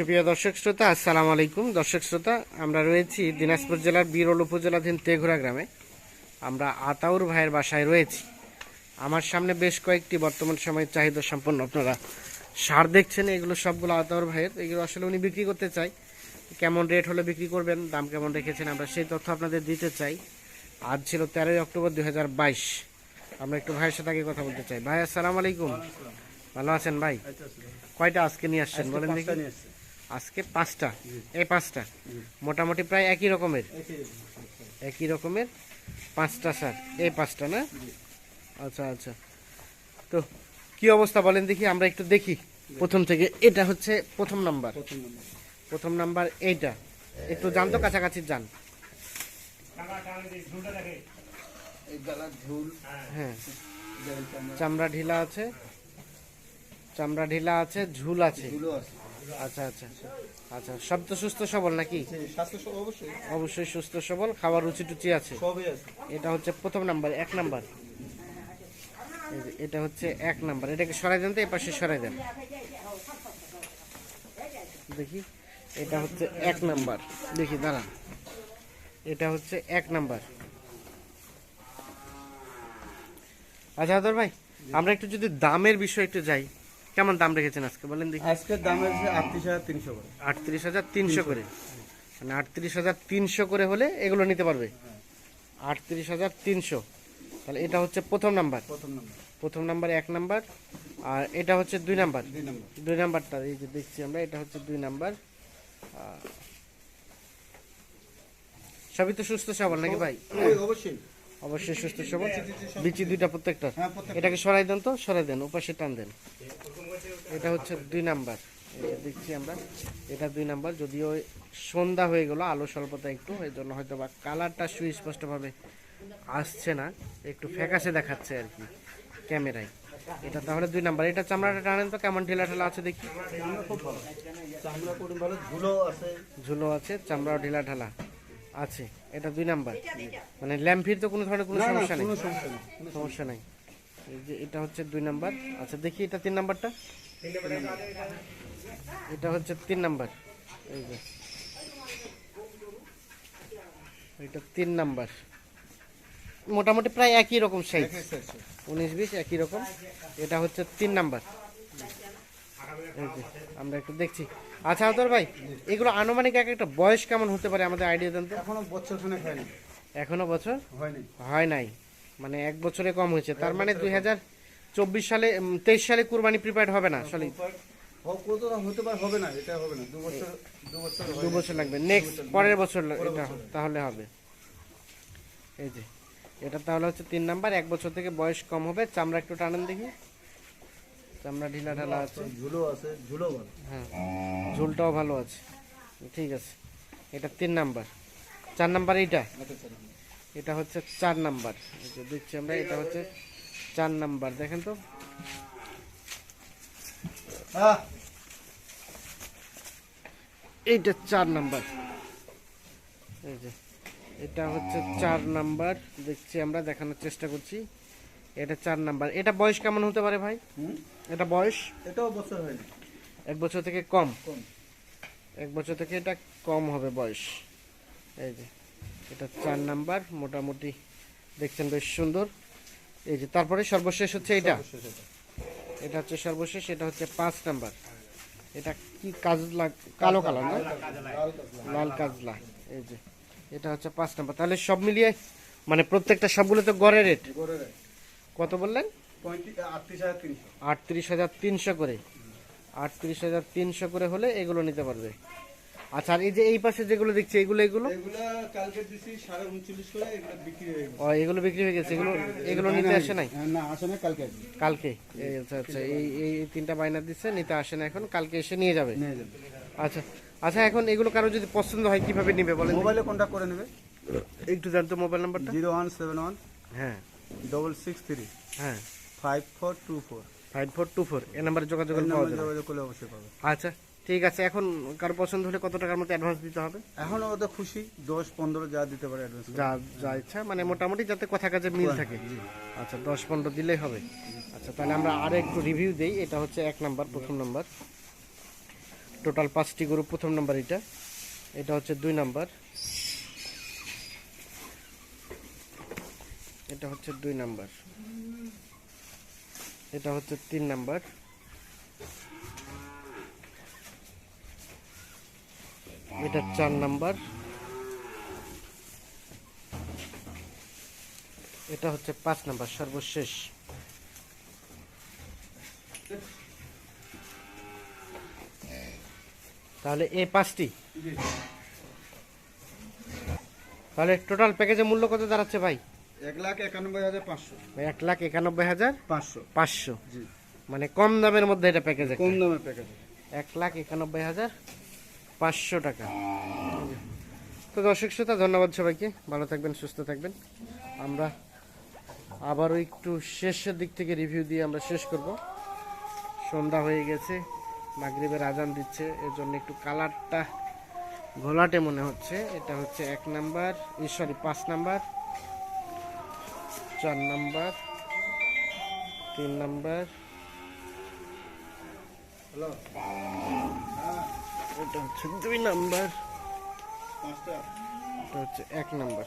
সুপ্রিয় দর্শক শ্রোতা আসসালামু আলাইকুম। দর্শক শ্রোতা আমরা রয়েছি দিনাজপুর জেলার বিরল উপজেলাধীন তেঘুরা গ্রামে। আমরা আতাউর ভাইয়ের বাসায় রয়েছি। আমার সামনে বেশ কয়েকটি বর্তমান সময়ে চাহিদা সম্পন্ন আপনারা সার দেখছেন এগুলো সবগুলো আতাউর ভাইয়ের। এগুলো আসলে উনি বিক্রি করতে চাই কেমন রেট হলে বিক্রি করবেন দাম কেমন রেখেছেন আমরা সেই তথ্য আপনাদের দিতে চাই। আজ ছিল তেরোই অক্টোবর দুই হাজার বাইশ। আমরা একটু ভাইয়ের সাথে আগে কথা বলতে চাই। ভাই আসসালামু আলাইকুম। ভালো আছেন ভাই? কয়টা আজকে নিয়ে আসছেন বলেন দেখি। আজকে পাঁচটা। এই পাঁচটা। মোটামুটি প্রায় একই রকমের। একই রকমের পাঁচটা স্যার। এই পাঁচটা না? আচ্ছা আচ্ছা। তো কি অবস্থা বলেন দেখি আমরা একটু দেখি। প্রথম থেকে এটা হচ্ছে প্রথম নাম্বার। প্রথম নাম্বার। এইটা। একটু যান তো কাছাকাছি যান। হ্যাঁ। চামড়া। চামড়া ঢিলা আছে। চামড়া ঢিলা আছে ঝুল আছে। আচ্ছা আচ্ছা আচ্ছা। সব তো সুস্থ সবল নাকি? অবশ্যই। সুস্থ সবল খাবার রুচি টুচি আছে। এটা হচ্ছে প্রথম নাম্বার এক নাম্বার। এটা হচ্ছে এক নাম্বার। এটাকে সরাই দেন তো এই পাশে সরাই দেন। দেখি এটা হচ্ছে এক নাম্বার। দেখি দাঁড়ান। এটা হচ্ছে এক নাম্বার। আচ্ছা আদর ভাই আমরা একটু যদি দামের বিষয়ে একটু যাই। কেমন দাম রেখেছেন আজকে? বলেন দেখি। আজকের দাম আছে আটত্রিশ হাজার তিনশো করে। আটত্রিশ হাজার তিনশো করে। মানে আটত্রিশ হাজার তিনশো করে হলে এগুলো নিতে পারবে? আটত্রিশ হাজার তিনশো। তাহলে এটা হচ্ছে প্রথম নাম্বার। প্রথম নম্বর। প্রথম নাম্বার এক নাম্বার। আর এটা হচ্ছে দুই নাম্বার। দুই নম্বর। দুই নাম্বারটা এই যে দেখছি আমরা এটা হচ্ছে দুই নাম্বার। সবই তো সুস্থ সবল নাকি ভাই? অবশ্যই। অবশ্যই সুস্থ সবল। বিচি দুইটা প্রত্যেকটা। হ্যাঁ এটাকে সরাই দেন তো সরাই দেন ওপাশে টান দেন। এটা হচ্ছে দুই নাম্বার। যে দেখছি আমরা এটা দুই নাম্বার। যদিও সন্ধ্যা হয়ে গেল আলো স্বল্পতা একটু এই জন্য হয়তো বা কালারটা সুস্পষ্টভাবে আসছে না একটু ফ্যাকাসে দেখাচ্ছে আর কি ক্যামেরায়। এটা তাহলে দুই নাম্বার। এটা চামড়াটা টানেন তো কেমন ঢিলা ঢালা আছে দেখি। ঝুলো আছে চামড়াও ঢিলা ঢালা। আছে এটা দুই নাম্বার। মানে ল্যাম্পির তো কোনো ধরনের কোনো সমস্যা নেই। সমস্যা নেই এই যে এটা হচ্ছে দুই নাম্বার। আচ্ছা দেখি এটা তিন নাম্বারটা। এটা হচ্ছে তিন নাম্বার। এই যে। এটা তিন নাম্বার। মোটামুটি প্রায় একই রকম সাইজ। উনিশ বিশ একই রকম। এটা হচ্ছে তিন নাম্বার। আমরা একটু দেখছি। আচ্ছা আদর ভাই এগুলো আনুমানিক এক একটা বয়স কেমন হতে পারে আমাদের আইডিয়া দেন তো? এখনও বছর খানেক হয়নি। এখনও বছর? হয়নি। হয় নাই। মানে এক বছরে কম হয়েছে। তার মানে দুই হাজার চব্বিশ সালে তেইশ সালে কুরবানি প্রিপেয়ার্ড হবে না আসলে হ- কত হতে পারে হবে না এটা হবে না। দু বছর দু বছর দু বছর লাগবে। নেক্সট পরের বছর এটা তাহলে হবে। এই যে এটা তাহলে হচ্ছে তিন নাম্বার। এক বছর থেকে বয়স কম হবে। চামড়া একটু টানেন দেখি। চামড়া ঢিলা ঢালা আছে। ঝুলও আছে ভালো। হ্যাঁ ঝোলটাও ভালো আছে। ঠিক আছে এটা তিন নাম্বার। চার নাম্বার এইটা? এটা হচ্ছে চার নাম্বার। দেখছি আমরা এটা হচ্ছে চার নাম্বার। দেখেন তো। এইটা চার নাম্বার। এই যে এটা হচ্ছে চার নাম্বার। দেখছি আমরা দেখানোর চেষ্টা করছি। এটা চার নাম্বার। এটা বয়স কেমন হতে পারে ভাই? এটা বয়স? এটাও বছর হয়নি। এক বছর থেকে কম? এক বছর থেকে এটা কম হবে বয়স। এই যে এটা চার নাম্বার মোটামুটি দেখছেন বেশ সুন্দর। এই যে তারপরে সর্বশেষ হচ্ছে এটা? এটা। হচ্ছে সর্বশেষ এটা হচ্ছে পাঁচ নাম্বার। এটা কি কাজলা কালো কালার না? লাল কাজলা। এই যে এটা হচ্ছে পাঁচ নাম্বার। তাহলে সব মিলিয়ে মানে প্রত্যেকটা সবগুলো তো গড়ে রেট। কত বললেন? আটত্রিশ হাজার তিনশো। করে। আটত্রিশ হাজার তিনশো করে হলে এগুলো নিতে পারবে। আচ্ছা আর এই যে এই পাশে যেগুলো দেখছি এগুলো এগুলো? কালকে দিছি সাড়ে উনচল্লিশ করে এগুলো বিক্রি হয়ে গেছে। ও এগুলো বিক্রি হয়ে গেছে। এগুলো এগুলো নিতে আসে নাই? না আসে না কালকে আচ্ছা আচ্ছা এই এই তিনটা বায়না দিচ্ছে নিতে আসে না এখন কালকে এসে নিয়ে যাবে। নিয়ে যাবে। আচ্ছা আচ্ছা এখন এগুলো কারও যদি পছন্দ হয় কীভাবে নিবে বলেন? মোবাইলে কন্ট্যাক্ট করে নেবে। একটু জানতো মোবাইল নাম্বারটা? জিরো ওয়ান সেভেন ওয়ান হ্যাঁ। ডবল সিক্স থ্রি হ্যাঁ। Five four two four five four two four এ নাম্বারে যোগাযোগ পাওয়া যাবে। যোগাযোগ করলে অবশ্যই পাবে। আচ্ছা ঠিক আছে। এখন কারও পছন্দ হলে কত টাকার মতো অ্যাডভান্স দিতে হবে? এখন ওদের খুশি। দশ পনেরো যা দিতে পারে অ্যাডভান্স যা যা ইচ্ছা মানে মোটামুটি যাতে কথা কাজে মিল থাকে। আচ্ছা দশ পনেরো দিলেই হবে। আচ্ছা তাহলে আমরা আরও একটু রিভিউ দেই। এটা হচ্ছে এক নাম্বার প্রথম নাম্বার। টোটাল পাঁচটি গরু প্রথম নাম্বার এটা। এটা হচ্ছে দুই নাম্বার। এটা হচ্ছে দুই নাম্বার। এটা হচ্ছে তিন নাম্বার। এটা চার নাম্বার। এটা হচ্ছে পাঁচ নাম্বার, সর্বশেষ। তাহলে এই পাঁচটি। তাহলে টোটাল প্যাকেজের মূল্য কত দাঁড়াচ্ছে ভাই? এক লাখ একানব্বই হাজার পাঁচশো। এক লাখ একানব্বই হাজার পাঁচশো। পাঁচশো। জি। মানে কম দামের মধ্যে এটা প্যাকেজ কম দামের প্যাকেজ এক লাখ একানব্বই হাজার পাঁচশো টাকা। তো দর্শক শ্রোতা ধন্যবাদ সবাইকে। ভালো থাকবেন সুস্থ থাকবেন। আমরা আবারও একটু শেষের দিক থেকে রিভিউ দিয়ে আমরা শেষ করব। সন্ধ্যা হয়ে গেছে মাগরিবের আজান দিচ্ছে এর জন্য একটু কালারটা ঘোলাটে মনে হচ্ছে। এটা হচ্ছে এক নাম্বার সরি পাঁচ নাম্বার। চার নাম্বার তিন নাম্বার। হ্যালো? এটা হচ্ছে দুই নাম্বার। এটা হচ্ছে এক নাম্বার।